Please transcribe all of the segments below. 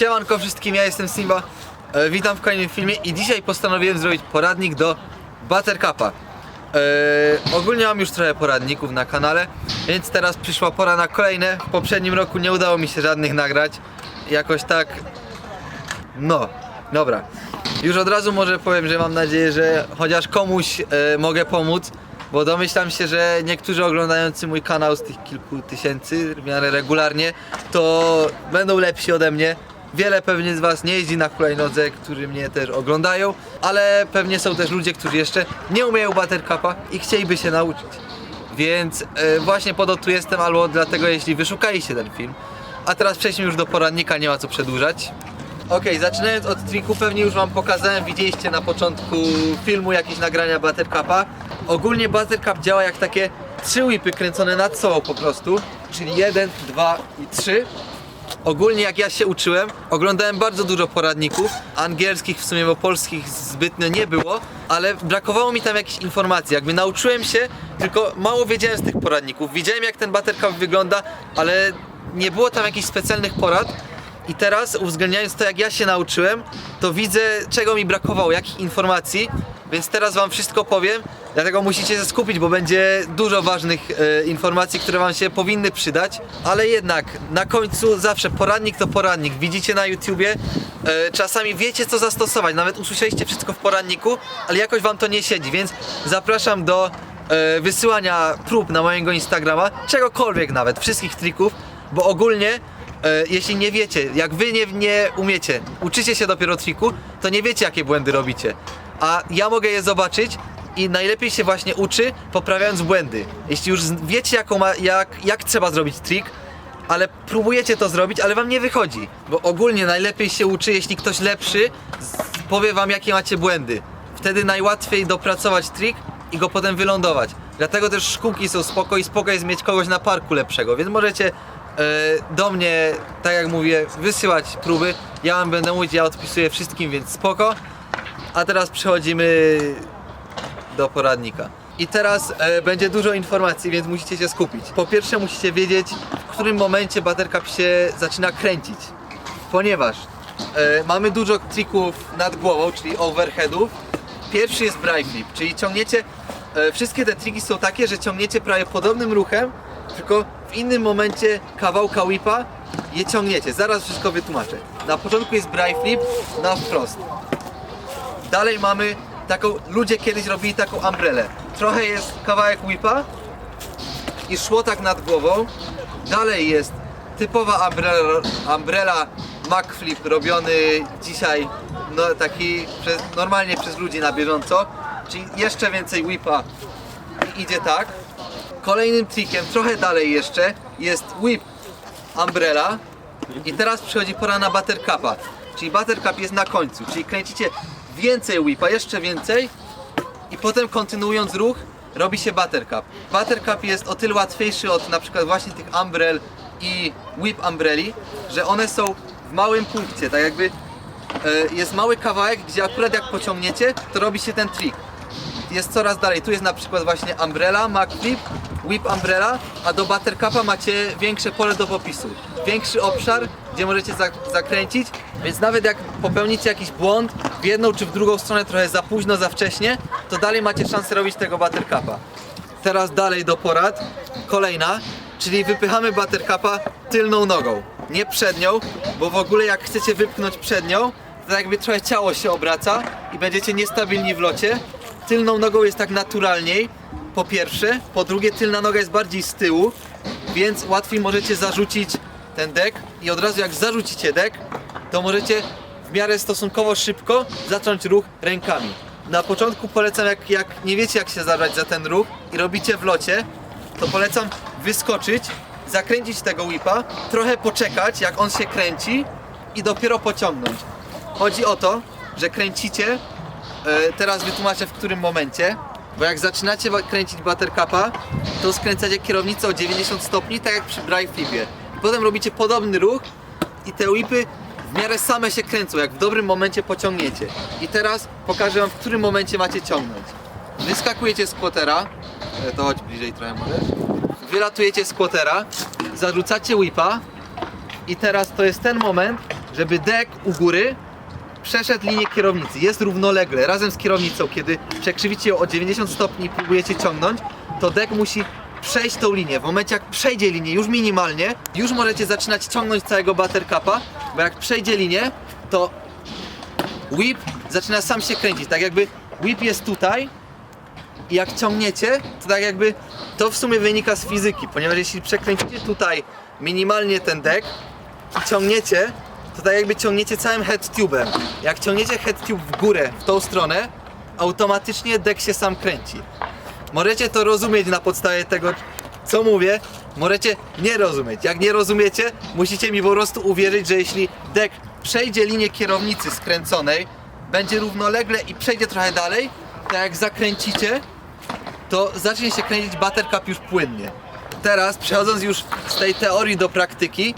Siemanko wszystkim, ja jestem Simba. E, witam w kolejnym filmie i dzisiaj postanowiłem zrobić poradnik do Buttercupa. E, ogólnie mam już trochę poradników na kanale, więc teraz przyszła pora na kolejne. W poprzednim roku nie udało mi się żadnych nagrać. Jakoś tak. No, dobra. Już od razu może powiem, że mam nadzieję, że chociaż komuś e, mogę pomóc, bo domyślam się, że niektórzy oglądający mój kanał z tych kilku tysięcy w miarę regularnie, to będą lepsi ode mnie. Wiele pewnie z Was nie jeździ na hulajnodze, którzy mnie też oglądają, ale pewnie są też ludzie, którzy jeszcze nie umieją Buttercupa i chcieliby się nauczyć. Więc e, właśnie po to tu jestem, albo dlatego jeśli wyszukaliście ten film. A teraz przejdźmy już do poradnika, nie ma co przedłużać. Okej, zaczynając od triku, pewnie już wam pokazałem, widzieliście na początku filmu jakieś nagrania Buttercupa. Ogólnie Buttercup działa jak takie trzy whipy kręcone nad sobą po prostu, czyli jeden, dwa i trzy. Ogólnie jak ja się uczyłem, oglądałem bardzo dużo poradników, angielskich w sumie, bo polskich zbytnio nie było, ale brakowało mi tam jakichś informacji, jakby nauczyłem się, tylko mało wiedziałem z tych poradników. Widziałem jak ten Buttercup wygląda, ale nie było tam jakichś specjalnych porad. I teraz uwzględniając to jak ja się nauczyłem, to widzę czego mi brakowało, jakich informacji, więc teraz wam wszystko powiem, dlatego musicie się skupić, bo będzie dużo ważnych e, informacji, które wam się powinny przydać, ale jednak na końcu zawsze poradnik to poradnik, widzicie na YouTubie, e, czasami wiecie co zastosować, nawet usłyszeliście wszystko w poradniku, ale jakoś wam to nie siedzi, więc zapraszam do e, wysyłania prób na mojego Instagrama, czegokolwiek nawet, wszystkich trików, bo ogólnie E, jeśli nie wiecie, jak wy nie, nie umiecie, uczycie się dopiero triku, to nie wiecie jakie błędy robicie. A ja mogę je zobaczyć i najlepiej się właśnie uczy poprawiając błędy. Jeśli już wiecie jaką ma, jak, jak trzeba zrobić trik, ale próbujecie to zrobić, ale wam nie wychodzi. Bo ogólnie najlepiej się uczy, jeśli ktoś lepszy powie wam jakie macie błędy. Wtedy najłatwiej dopracować trik i go potem wylądować. Dlatego też szkółki są spoko i spoko jest mieć kogoś na parku lepszego, więc możecie e, do mnie, tak jak mówię, wysyłać próby. Ja wam będę mówić, ja odpisuję wszystkim, więc spoko. A teraz przechodzimy do poradnika. I teraz e, będzie dużo informacji, więc musicie się skupić. Po pierwsze musicie wiedzieć, w którym momencie Buttercup się zaczyna kręcić. Ponieważ e, mamy dużo trików nad głową, czyli overheadów. Pierwszy jest bride flip, czyli ciągniecie, e, wszystkie te triki są takie, że ciągniecie prawie podobnym ruchem, tylko w innym momencie kawałka whipa je ciągniecie. Zaraz wszystko wytłumaczę. Na początku jest bride flip na wprost. Dalej mamy taką, ludzie kiedyś robili taką umbrelę. Trochę jest kawałek whipa i szło tak nad głową. Dalej jest typowa umbrella, umbrella Mac flip robiony dzisiaj no, taki przez, normalnie przez ludzi na bieżąco. Czyli jeszcze więcej whipa i idzie tak. Kolejnym trikiem, trochę dalej jeszcze, jest whip umbrella i teraz przychodzi pora na buttercupa. Czyli buttercup jest na końcu, czyli kręcicie więcej whipa, jeszcze więcej i potem kontynuując ruch robi się buttercup. Buttercup jest o tyle łatwiejszy od na przykład właśnie tych umbrell i whip umbrelli, że one są w małym punkcie, tak jakby e, jest mały kawałek, gdzie akurat jak pociągniecie, to robi się ten trik jest coraz dalej. Tu jest na przykład właśnie Umbrella, Mac Flip, Whip Umbrella, a do Buttercupa macie większe pole do popisu. Większy obszar, gdzie możecie zak- zakręcić, więc nawet jak popełnicie jakiś błąd w jedną czy w drugą stronę trochę za późno, za wcześnie, to dalej macie szansę robić tego Buttercupa. Teraz dalej do porad. Kolejna, czyli wypychamy Buttercupa tylną nogą, nie przednią, bo w ogóle jak chcecie wypchnąć przednią, to jakby trochę ciało się obraca i będziecie niestabilni w locie. Tylną nogą jest tak naturalniej, po pierwsze. Po drugie, tylna noga jest bardziej z tyłu, więc łatwiej możecie zarzucić ten dek i od razu jak zarzucicie dek, to możecie w miarę stosunkowo szybko zacząć ruch rękami. Na początku polecam, jak, jak nie wiecie jak się zabrać za ten ruch i robicie w locie, to polecam wyskoczyć, zakręcić tego whipa, trochę poczekać jak on się kręci i dopiero pociągnąć. Chodzi o to, że kręcicie, e, teraz wytłumaczę w którym momencie, bo jak zaczynacie kręcić buttercupa, to skręcacie kierownicę o 90 stopni, tak jak przy drive flipie. Potem robicie podobny ruch i te whipy w miarę same się kręcą, jak w dobrym momencie pociągniecie. I teraz pokażę wam w którym momencie macie ciągnąć. Wyskakujecie z quotera, e, to chodź bliżej trochę możesz. Wylatujecie z quotera, zarzucacie whipa i teraz to jest ten moment, żeby dek u góry przeszedł linię kierownicy. Jest równolegle, razem z kierownicą. Kiedy przekrzywicie ją o 90 stopni i próbujecie ciągnąć, to dek musi przejść tą linię. W momencie jak przejdzie linię już minimalnie, już możecie zaczynać ciągnąć całego buttercupa, bo jak przejdzie linię, to whip zaczyna sam się kręcić. Tak jakby whip jest tutaj i jak ciągniecie, to tak jakby to w sumie wynika z fizyki, ponieważ jeśli przekręcicie tutaj minimalnie ten dek i ciągniecie, to tak jakby ciągniecie całym head tube'em. Jak ciągniecie head tube w górę, w tą stronę, automatycznie dek się sam kręci. Możecie to rozumieć na podstawie tego, co mówię, możecie nie rozumieć. Jak nie rozumiecie, musicie mi po prostu uwierzyć, że jeśli dek przejdzie linię kierownicy skręconej, będzie równolegle i przejdzie trochę dalej, to jak zakręcicie, to zacznie się kręcić buttercup już płynnie. Teraz, przechodząc już z tej teorii do praktyki,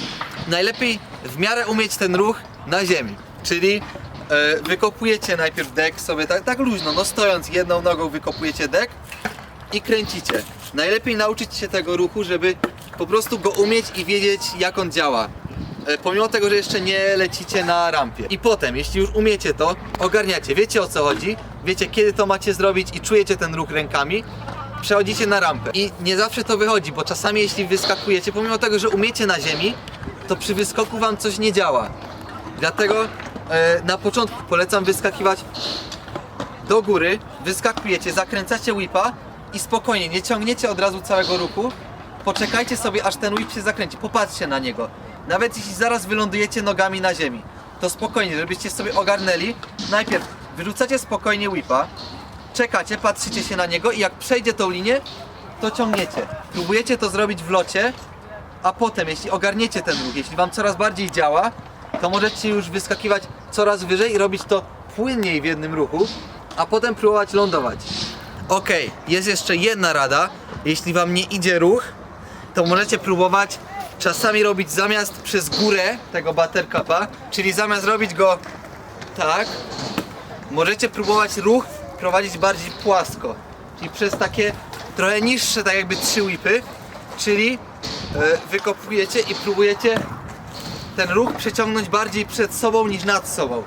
najlepiej w miarę umieć ten ruch na ziemi. Czyli e, wykopujecie najpierw dek sobie tak, tak luźno, no stojąc jedną nogą wykopujecie dek i kręcicie. Najlepiej nauczyć się tego ruchu, żeby po prostu go umieć i wiedzieć jak on działa. E, Pomimo tego, że jeszcze nie lecicie na rampie. I potem, jeśli już umiecie to, ogarniacie, wiecie o co chodzi, wiecie kiedy to macie zrobić i czujecie ten ruch rękami, przechodzicie na rampę. I nie zawsze to wychodzi, bo czasami jeśli wyskakujecie, pomimo tego, że umiecie na ziemi, to przy wyskoku wam coś nie działa. Dlatego e, na początku polecam wyskakiwać do góry, wyskakujecie, zakręcacie whipa i spokojnie, nie ciągniecie od razu całego ruchu, poczekajcie sobie aż ten whip się zakręci, popatrzcie na niego. Nawet jeśli zaraz wylądujecie nogami na ziemi, to spokojnie, żebyście sobie ogarnęli, najpierw wyrzucacie spokojnie whipa, czekacie, patrzycie się na niego i jak przejdzie tą linię, to ciągniecie. Próbujecie to zrobić w locie, a potem, jeśli ogarniecie ten ruch, jeśli Wam coraz bardziej działa, to możecie już wyskakiwać coraz wyżej i robić to płynniej w jednym ruchu, a potem próbować lądować. Ok, jest jeszcze jedna rada. Jeśli Wam nie idzie ruch, to możecie próbować czasami robić zamiast przez górę tego buttercupa, czyli zamiast robić go tak, możecie próbować ruch prowadzić bardziej płasko, czyli przez takie trochę niższe, tak jakby trzy whipy, czyli e, wykopujecie i próbujecie ten ruch przeciągnąć bardziej przed sobą niż nad sobą.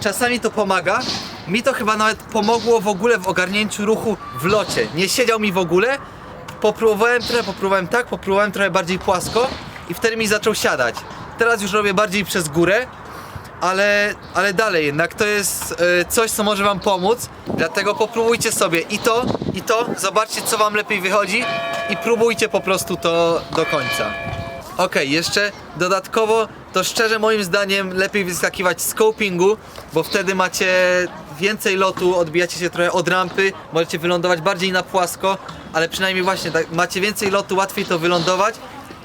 Czasami to pomaga. Mi to chyba nawet pomogło w ogóle w ogarnięciu ruchu w locie. Nie siedział mi w ogóle. Popróbowałem trochę, popróbowałem tak, popróbowałem trochę bardziej płasko i wtedy mi zaczął siadać. Teraz już robię bardziej przez górę, ale, ale dalej jednak to jest e, coś, co może Wam pomóc. Dlatego popróbujcie sobie i to, i to. Zobaczcie, co Wam lepiej wychodzi i próbujcie po prostu to do końca. Okej, jeszcze dodatkowo to szczerze moim zdaniem lepiej wyskakiwać z copingu, bo wtedy macie więcej lotu, odbijacie się trochę od rampy, możecie wylądować bardziej na płasko, ale przynajmniej właśnie tak, macie więcej lotu, łatwiej to wylądować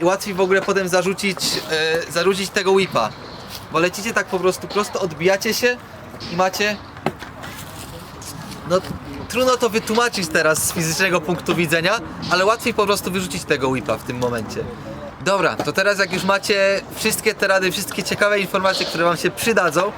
i łatwiej w ogóle potem zarzucić, e, zarzucić tego whipa. Bo lecicie tak po prostu prosto, odbijacie się i macie no trudno to wytłumaczyć teraz z fizycznego punktu widzenia, ale łatwiej po prostu wyrzucić tego whipa w tym momencie. Dobra, to teraz jak już macie wszystkie te rady, wszystkie ciekawe informacje, które wam się przydadzą,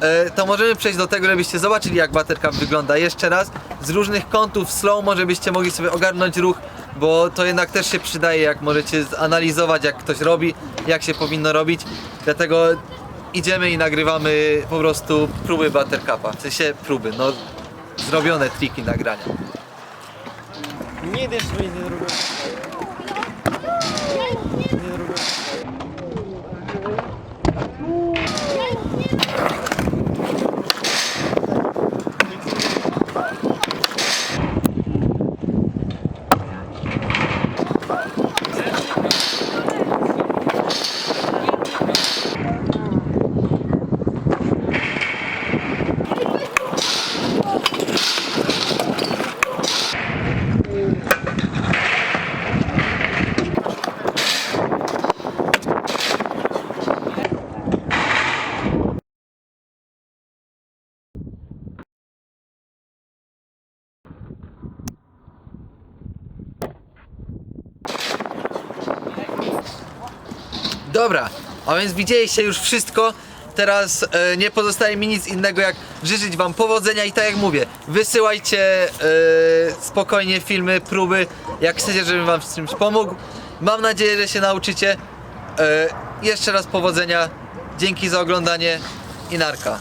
E, to możemy przejść do tego, żebyście zobaczyli jak Buttercup wygląda jeszcze raz z różnych kątów slow-mo, żebyście mogli sobie ogarnąć ruch bo to jednak też się przydaje, jak możecie zanalizować, jak ktoś robi, jak się powinno robić. Dlatego idziemy i nagrywamy po prostu próby Buttercupa. W sensie próby, no zrobione triki nagrania. Nie deszcz, nie zrobione. Nie. Dobra, a więc widzieliście już wszystko. Teraz e, nie pozostaje mi nic innego jak życzyć wam powodzenia i tak jak mówię, wysyłajcie e, spokojnie filmy, próby, jak chcecie, żebym wam w czymś pomógł. Mam nadzieję, że się nauczycie. E, jeszcze raz powodzenia. Dzięki za oglądanie i narka.